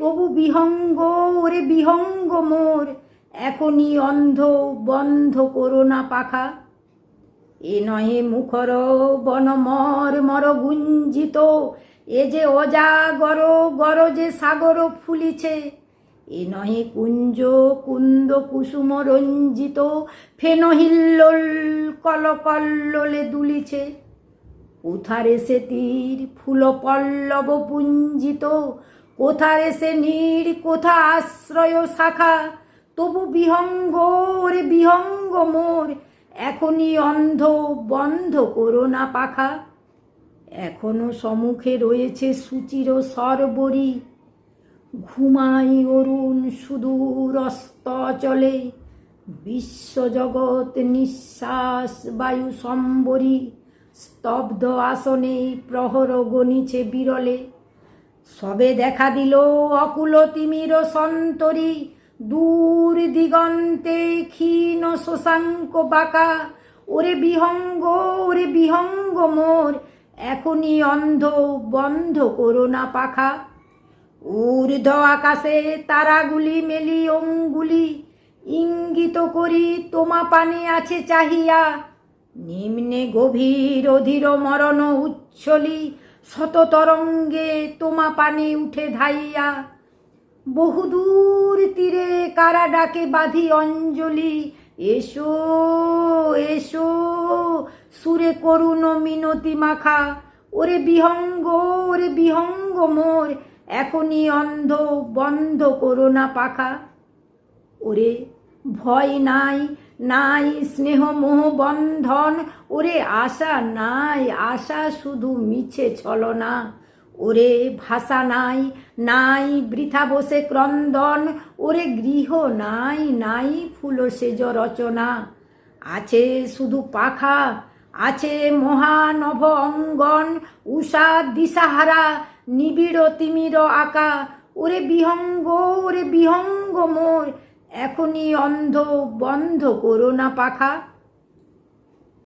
তবু বিহঙ্গ ওরে বিহঙ্গ মোর, এখনই অন্ধ বন্ধ করো না পাখা। এ নহে মুখর বনমর মর গুঞ্জিত, এ যে অজাগর গর যে সাগর ফুলিছে, এ নহে কুঞ্জ কুন্দ কুসুম রঞ্জিত ফেনহিল্লোল কলকল্লোলে দুলিছে। কোথারে সে তীর ফুল পল্লব পুঞ্জিত কোথারে সে নীড়, কোথা আশ্রয় শাখা? তবু বিহঙ্গ রে বিহঙ্গ মোর, এখনই অন্ধ, বন্ধ করো না পাখা। এখনও সম্মুখে রয়েছে সুচির সরবরি। ঘুমাই অরুণ সুদূর অস্ত চলে, বিশ্বজগৎ নিঃশ্বাস বায়ু সম্বরী। স্তব্ধ আসনে প্রহর গণিছে বিরলে। সবে দেখা দিল অকুল তিমির সন্তরী। দূর দিগন্তে ক্ষীণ শশাঙ্ক বাঁকা। ওরে বিহঙ্গ ওরে বিহঙ্গ মোর, এখনই অন্ধ বন্ধ করো না পাখা। ঊর্ধ্ব আকাশে তারাগুলি মেলি অঙ্গুলি। ইঙ্গিত করি তোমা পানে আছে চাহিয়া। নিম্নে গভীর অধীর মরণ উচ্ছলি। শত তরঙ্গে তোমা পানে উঠে ধাইয়া। বহুদূর তীরে কারা ডাকে বাঁধি অঞ্জলি। এসো এসো, সুরে করুণ মিনতি মাখা। ওরে বিহঙ্গ ওরে বিহঙ্গ মোর, এখনই অন্ধ বন্ধ করো না পাখা। ওরে ভয় নাই নাই স্নেহ মোহ বন্ধন, ওরে আশা নাই, আশা শুধু মিছে ছলনা। ওরে ভাষা নাই নাই বৃথা বসে ক্রন্দন, ওরে গৃহ নাই নাই ফুল সেজ রচনা। আছে শুধু পাখা, আছে মহানভ অঙ্গন, উষা দিশাহারা, নিবিড় তিমির আকা। ওরে বিহঙ্গ ওরে বিহঙ্গ মোর এখনই অন্ধ বন্ধ করো না পাখা।